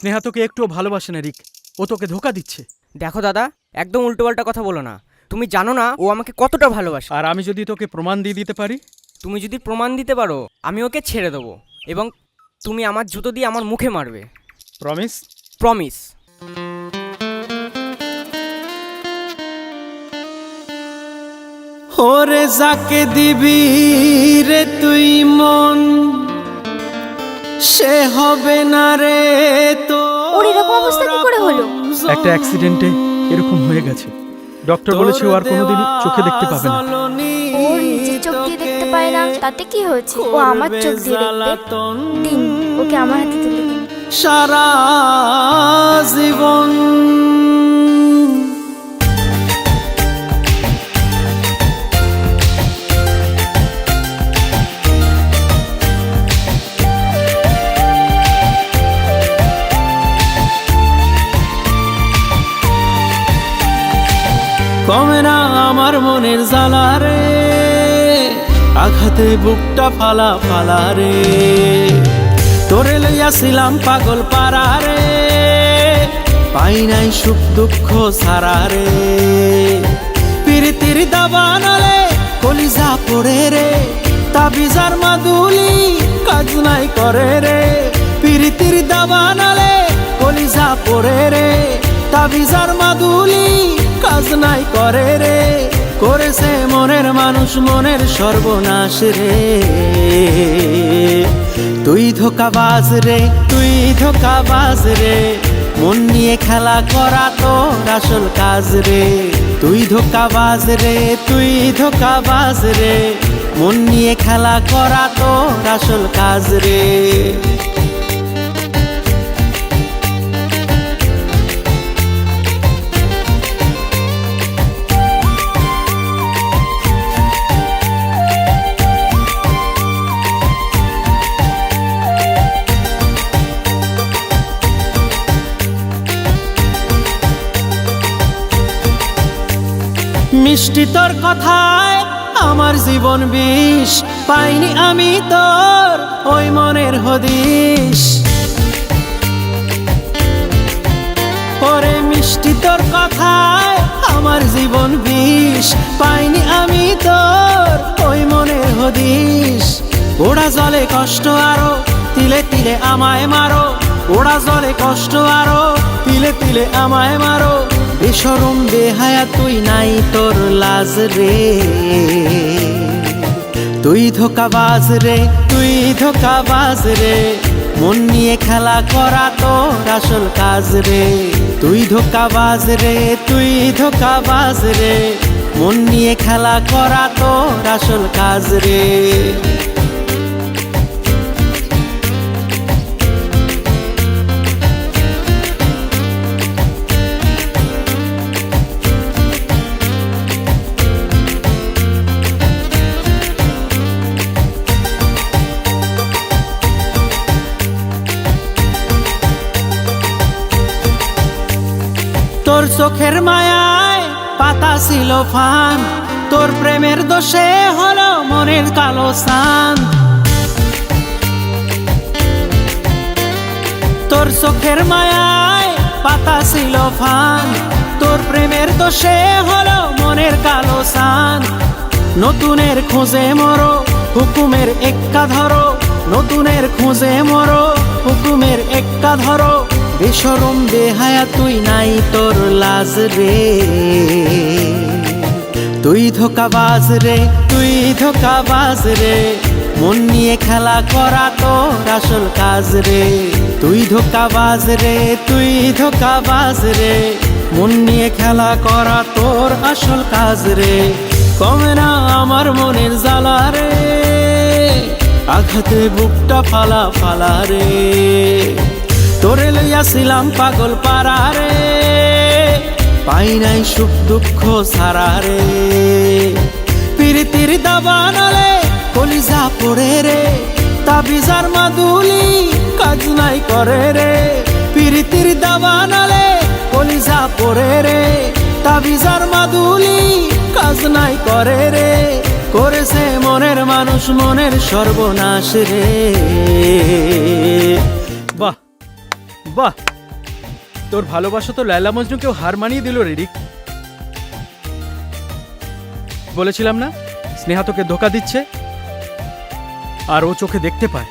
স্নেহা তোকে একটুও ভালোবাসে না রিক। ও তোকে ধোকা দিচ্ছে। দেখো দাদা একদম উল্টোপাল্টা কথা বলো না। তুমি জানো না ও আমাকে কতটা ভালোবাসে। আর আমি যদি তোকে প্রমাণ দিয়ে দিতে পারি? তুমি যদি প্রমাণ দিতে পারো আমি ওকে ছেড়ে দেবো এবং তুমি আমার জুতো দিয়ে আমার মুখে মারবে। প্রমিস প্রমিস ওরে যাকে দিবি রে তুই মন সে হবে না রে তো ওর এরকম অবস্থা কি করে হলো? একটা অ্যাক্সিডেন্টে এরকম হয়ে গেছে। ডক্টর বলেছে ও আর কোনোদিন চোখে দেখতে পাবে না। ও নিজের চোখ দিয়ে দেখতে পায় না তাতে কি হয়েছে? ও আমার চোখ দিয়ে দেখবে দিন ওকে আমার হাতে তুলে দিন। সারা জীবন কমে না আমার মনের জ্বালা রে। আঘাতে বুকটা ফালা ফালা রে। তোরে লইয়াছিলাম পাগল পারা রে। পাই নাই সুখ দুঃখ সারা রে। পিরিতির দাবানলে কলিজা পড়ে রে। তাবিজার মাদুলি কাজ নাই করে রে। পিরিতির দাবানলে কলিজা পড়ে রে। তাবিজার মাদুলি কাজ নাই করে রে। করেছে মনের মানুষ মনের সর্বনাশ রে। তুই ধোকাবাজ রে, তুই ধোকাবাজ রে। মন নিয়ে খেলা করা তো আসল কাজ রে। তুই ধোকাবাজ রে, তুই ধোকাবাজ রে। মন নিয়ে খেলা করা তো আসল কাজ রে। মিষ্টি তোর কথায় আমার জীবন বিষ। পাইনি আমি তোর ওই মনের হদিস ওরে মিষ্টি তোর কথায় আমার জীবন বিষ। পাইনি আমি তোর ওই মনের হদিস ওড়া জলে কষ্ট আরও, তিলে তিলে আমায় মারো। ওড়া জলে কষ্ট আরও, তিলে তিলে আমায় মারো। বেসরম বেহায়া তুই নাই তোর লাজ রে। তুই ধোকাবাজ রে, তুই ধোকাবাজ রে। মন নিয়ে খেলা করা তোর আসল কাজ রে। তুই ধোকাবাজ রে, তুই ধোকাবাজ রে। মন নিয়ে খেলা করা তোর আসল কাজ রে। তোর চোখের মায়ায় পাতা ছিল ফান। তোর প্রেমের দোষে হলো মনের কালো সান তোর চোখের মায়ায় পাতা ছিল ফান। তোর প্রেমের দোষে হলো মনের কালো সান নতুনের খোঁজে মরো, হুকুমের এক্কা ধরো। নতুনের খোঁজে মরো, হুকুমের এক্কা ধরো। বেসরম বেহায়া তুই নাই তোর লাজ রে। তুই ধোকাবাজ রে, তুই ধোকাবাজ রে। মন নিয়ে খেলা করা তোর আসল কাজ রে। তুই ধোকাবাজ রে, তুই ধোকাবাজ রে। মন নিয়ে খেলা করা তোর আসল কাজ রে। কমে না আমার মনের জ্বালা রে। আঘাতে বুকটা ফালা ফালা রে। তোরে লইয়াছিলাম পাগল পারা রে পাই নাই সুখ দুঃখ সারা রে পিরিতির দাবানলে কলিজা পড়ে রে। তাবিজার মাদুলি কাজ নাই করে রে। পিরিতির দাবানলে কলিজা পড়ে রে। তাবিজার মাদুলি কাজ নাই করে রে। করেছে মনের মানুষ মনের সর্বনাশ রে। বাহ! বাহ! তোর ভালোবাসা তো লায়লা মজনুকেও হার মানিয়ে দিল রে, রিক। বলেছিলাম না? স্নেহা তোকে ধোকা দিচ্ছে আর ও চোখে দেখতে পায়।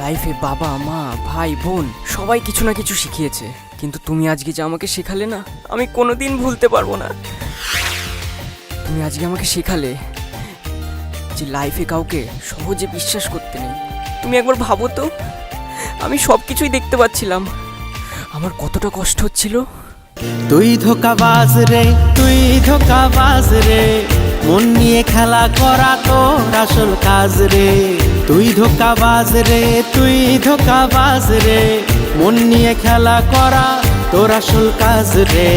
লাইফে বাবা, মা, ভাই, বোন সবাই কিছু না কিছু শিখিয়েছে। কিন্তু তুমি আজকে যে আমাকে শেখালে না, আমি কোনোদিন ভুলতে পারব না। তুমি আজকে আমাকে শেখালে যে লাইফে কাউকে সহজে বিশ্বাস করতে নেই। তুমি একবার ভাবো তো, আমি সব কিছুই দেখতে পাচ্ছিলাম। আমার কতটা কষ্ট হচ্ছিল। তুই ধোকাবাজ রে, তুই ধোকাবাজ রে। মন নিয়ে খেলা করা তোর আসল কাজ রে। তুই ধোকাবাজ রে, তুই ধোকাবাজ রে। মন নিয়ে খেলা করা তোর আসল কাজ রে।